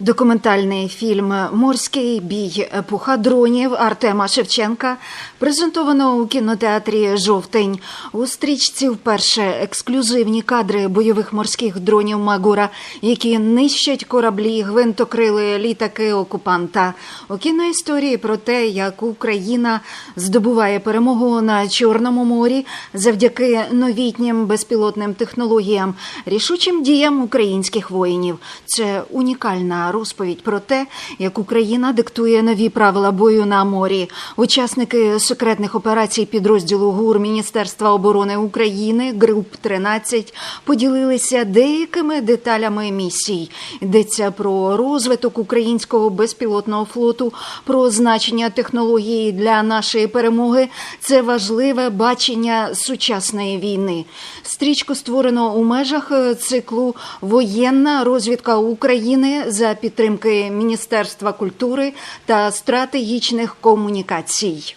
Документальний фільм Морський бій епоха дронів Артема Шевченка презентовано у кінотеатрі Жовтень. У стрічці вперше ексклюзивні кадри бойових морських дронів Магура, які нищать кораблі, гвинтокрили літаки окупанта. У кіноісторії про те, як Україна здобуває перемогу на Чорному морі завдяки новітнім безпілотним технологіям, рішучим діям українських воїнів. Це унікальна розповідь про те, як Україна диктує нові правила бою на морі. Учасники секретних операцій підрозділу ГУР Міністерства оборони України груп 13 поділилися деякими деталями місій. Йдеться про розвиток українського безпілотного флоту, про значення технології для нашої перемоги. Це важливе бачення сучасної війни. Стрічку створено у межах циклу Воєнна розвідка України за підтримки Міністерства культури та стратегічних комунікацій.